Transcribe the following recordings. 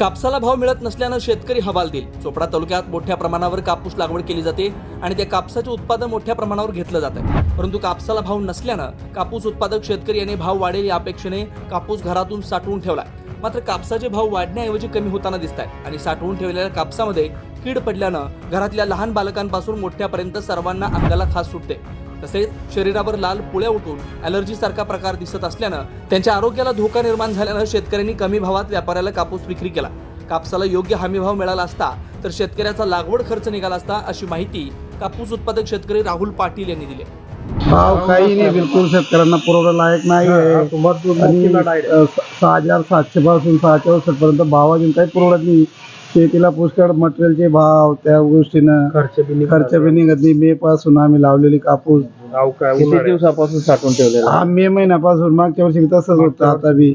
कापसाला भाव मिळत नसल्यानं शेतकरी हवालदिल चोपडा तालुक्यात मोठ्या प्रमाणावर कापूस लागवड केली जाते आणि त्या कापसाचे उत्पादन मोठ्या प्रमाणावर घेतलं जातं आहे. परंतु कापसाला भाव नसल्यानं कापूस उत्पादक शेतकरी यांनी भाव वाढेल या अपेक्षेने कापूस घरातून साठवून ठेवला मात्र कापसाचे भाव वाढण्याऐवजी कमी होताना दिसत आहेत आणि साठवून ठेवलेल्या कापसामध्ये कीड पडल्यानं घरातल्या लहान बालकांपासून मोठ्यापर्यंत सर्वांना अंगाला खास सुटते. तसेच शरीरावर लाल पुळ्या उठून अलर्जी सारखा प्रकार दिसत असल्यानं त्यांच्या आरोग्याला धोका निर्माण झाल्यानं शेतकऱ्यांनी कमी भावात व्यापाऱ्याला कापूस विक्री केला. कापसाला योग्य हमी भाव मिळाला असता तर शेतकऱ्याचा लागवड खर्च निघाला असता अशी माहिती कापूस उत्पादक शेतकरी राहुल पाटील यांनी दिली. भाव काही नाही बिलकुल शेतकऱ्यांना पुरवठा लायक नाही आहे. सहा हजार सातशे पासून सहाशे अडुसष्ट पर्यंत भाव अजून काही पुरवत नाही. शेतीला पुष्कळ मटेरियलचे भाव त्या गोष्टीनं खर्च बी खर्च बी निघत नाही. मे पासून आम्ही लावलेली कापूस काय किती दिवसापासून साठवून ठेवलेला हा मे महिन्यापासून मागच्या वर्षी बी तसंच होतं आता बी.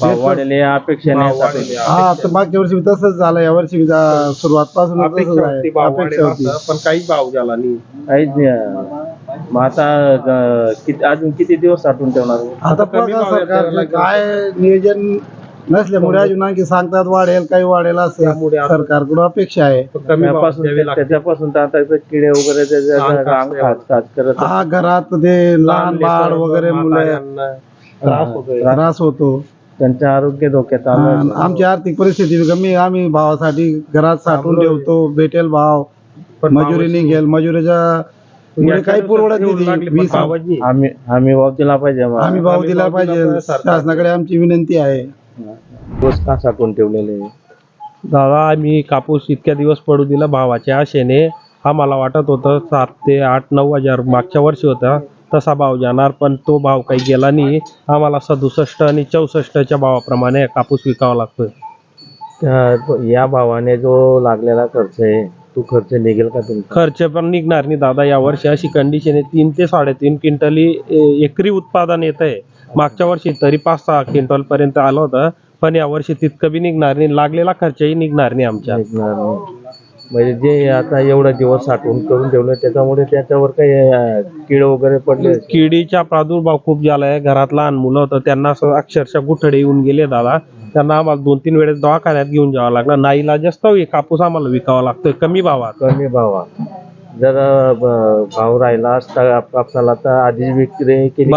भाव वाढेल साठवले. हा तर मागच्या वर्षी बी तसंच झालं या वर्षी बी जा- सुरुवातपासून तसंच आहे. अपेक्षा होती. पण काहीच भाव झाला नाही. काहीच नाही. मग आता अं, किती अजून किती दिवस साठवून ठेवणार? आता बघा सरकारचं काय नियोजन नसल्यामुळे अजून आणखी सांगतात वाढेल काही वाढेल असं सरकारकडून अपेक्षा आहे. कमी भाव त्यापासून द्यावे लागते. त्याच्यापासून तर आता इथं किडे वगैरे त्याच्या अंग अंग करत हा घरात ते लहान बाळ वगैरे मुलं म्हाताऱ्यांना त्रास होतोय. त्रास होतो. त्यांचे आरोग्य धोक्यात आलं. आमची आर्थिक परिस्थिती बी कमी आम्ही भावासाठी घरात साठवून ठेवतो. भेटेल भाव. मजुरी निघेल मजुरीच्या मुळे काही पुरवडत नाही वीस आम्ही आम्ही भाव दिला पाहिजे. आम्ही भाव दिला पाहिजे. शासनाकडे आमची विनंती आहे. दिवस का साठवून ठेवलेले दादा आम्ही कापूस इतक्या दिवस पडू दिला भावाच्या आशेने आम्हाला वाटत होतं सात ते आठ नऊ हजार मागच्या वर्षी होता. तसा भाव जाणार पण तो भाव काही गेला नाही. आम्हाला सदुसष्ट आणि चौसष्टच्या भावाप्रमाणे कापूस विकावा लागतोय. त्या- या भावाने जो लागलेला खर्च आहे तो खर्च निघेल का तुमचा? खर्च पण निघणार नाही दादा. या वर्षी अशी कंडिशन आहे तीन ते साडेतीन क्विंटली ए- एकरी उत्पादन येत आहे मागच्या वर्षी तरी पाच सहा क्विंटल पर्यंत आलं होतं पण या वर्षी तितकं बी निघणार नाही लागलेला खर्चही निघणार नाही आमच्या. निघणार नाही. म्हणजे जे आता एवढा दिवस साठवून करून ठेवलं त्याच्यामुळे त्याच्यावर काही अं, कीड वगैरे पडले किडीचा प्रादुर्भाव खूप झाला आहे घरात लहान मुलं होतं त्यांना असं अक्षरशः गुठडे येऊन गेले दादा. त्यांना आम्हाला दोन तीन वेळेस दवाखान्यात घेऊन जावं लागलं. नाईला जास्त कापूस आम्हाला विकावा लागतोय कमी भावात. कमी भावात. जर अं, ब- भाव राहिला असता कापसाला तर आधीच विक्री केली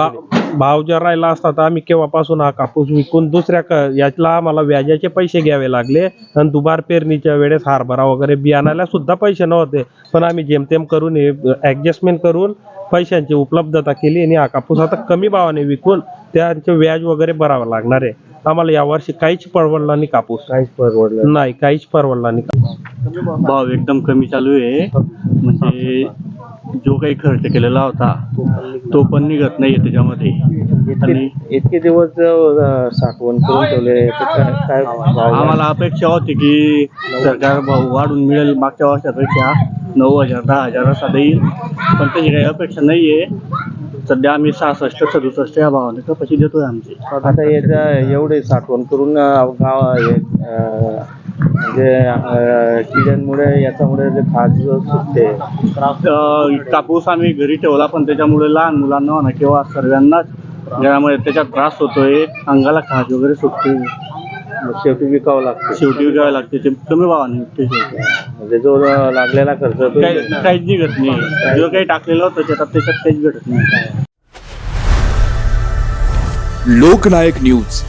भाव जर राहिला असता तर आम्ही केव्हापासून हा कापूस विकून दुसऱ्या क- यातला आम्हाला व्याजाचे पैसे घ्यावे लागले. आणि दुबार पेरणीच्या वेळेस हरभरा वगैरे बियाणाला सुद्धा पैसे नव्हते. पण आम्ही जेमतेम करून ऍडजस्टमेंट करून पैशांची उपलब्धता केली आणि हा कापूस आता कमी भावाने विकून त्यांचे व्याज वगैरे भरावं लागणार आहे. आम्हाला यावर्षी काहीच परवडला नाही कापूस. काहीच परवडलं नाही. काहीच परवडला नाही. कापूस भाव एकदम कमी चालू आहे. म्हणजे जो काही खर्च केलेला होता तो पण निघत नाही. त्याच्यामध्ये. आणि इतके दिवस साठवण करून ठेवले काय आम्हाला अपेक्षा होती की सरकार भाव वाढून मिळेल मागच्या वर्षापेक्षा. नऊ हजार दहा हजार असा देईल. पण त्याची काही अपेक्षा नाही आहे सध्या आम्ही सहासष्ट सदुसष्ट या भावाने कपाशी देतोय आमची. आता याच्या एवढे साठवण करून गाव म्हणजे किड्यांमुळे याच्यामुळे जे खाज सुटते. कापूस आम्ही घरी ठेवला पण त्याच्यामुळे लहान मुलांना म्हणा किंवा सर्वांनाच घरामध्ये त्याचा त्रास होतोय अंगाला खाज वगैरे सुटते. मग शेवटी विकावं लागते. शेवटी विकावे लागते ते कमी भावाने विकते शेवटी. म्हणजे जो लागलेला खर्च तो काही काहीच निघत नाही. जो काही टाकलेलं होतं त्याच्यात त्याच्यात काहीच घडत नाही. लोकनायक न्यूज.